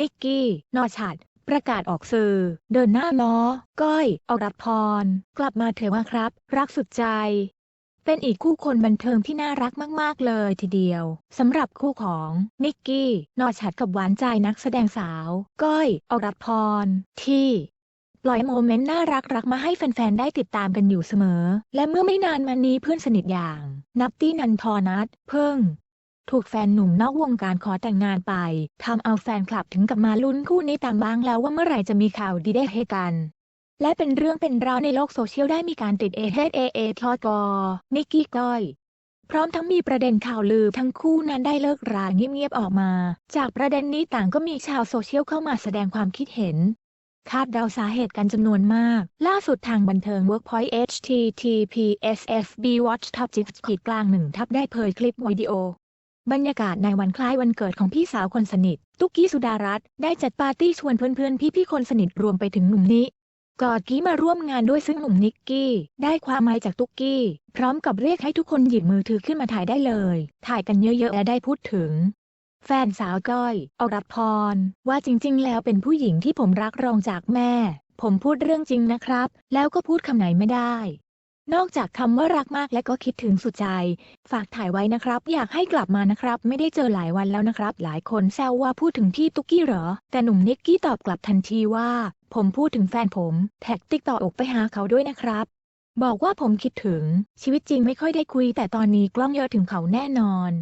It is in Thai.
นิกกี้ นอชัด ประกาศออกสื่อ เดินหน้าล้อ ก้อย อรพร กลับมาเถอะว่าครับ รักสุดใจ เป็นอีกคู่คนบันเทิงที่น่ารักมาก ๆ เลยทีเดียวสำหรับคู่ของนิกกี้ นอชัดกับหวานใจนักแสดงสาว ก้อย อรัพร ที่ปล่อยโมเมนต์น่ารักรักๆมาให้แฟน ๆ ได้ติดตามกันอยู่เสมอ และเมื่อไม่นานมานี้เพื่อนสนิทอย่าง นับตี้นันทอนัทเพิ่ง ถูกแฟนหนุ่มนอกวงการขอแต่งงานไป ทำเอาแฟนคลับถึงกับมาลุ้นคู่นี้ตามบ้างแล้วว่าเมื่อไหร่จะมีข่าวดีได้ให้กัน และเป็นเรื่องเป็นราวในโลกโซเชียลได้มีการติดเอเฮเอเอทอกอ นิกกี้ก้อย พร้อมทั้งมีประเด็นข่าวลือทั้งคู่นั้นได้เลิกราเงียบๆออกมา จากประเด็นนี้ต่างก็มีชาวโซเชียลเข้ามาแสดงความคิดเห็นคาดเดาสาเหตุกันจำนวนมาก ล่าสุดทางบันเทิง Workpoint https fb watch ทับจิตขีดกลางหนึ่งทับได้เผยคลิปวิดีโอ บรรยากาศในวันคล้ายวันเกิดของพี่สาวคนสนิท ตุ๊กกี้สุดารัตน์ได้จัดปาร์ตี้ชวนเพื่อนๆ พี่ๆ คนสนิทรวมไปถึงหนุ่มนิกอดกี้มาร่วมงานด้วยซึ่งหนุ่มนิกกี้ ได้ความหมายจากตุ๊กกี้ พร้อมกับเรียกให้ทุกคนหยิบมือถือขึ้นมาถ่ายได้เลย ถ่ายกันเยอะๆ และได้พูดถึง แฟนสาวก้อยอรัพร ว่าจริงๆ แล้วเป็นผู้หญิงที่ผมรักรองจากแม่ ผมพูดเรื่องจริงนะครับ แล้วก็พูดคำไหนไม่ได้ นอกจากคำว่ารักมากและก็คิดถึงสุดใจ ฝากถ่ายไว้นะครับ อยากให้กลับมานะครับ ไม่ได้เจอหลายวันแล้วนะครับ หลายคนแซวว่าพูดถึงพี่ตุ๊กกี้เหรอ แต่หนุ่มนิกกี้ตอบกลับทันทีว่า ผมพูดถึงแฟนผม แท็กติ๊กต่ออกไปหาเขาด้วยนะครับ บอกว่าผมคิดถึงชีวิตจริงไม่ค่อยได้คุย แต่ตอนนี้กล้องเยอะถึงเขาแน่นอน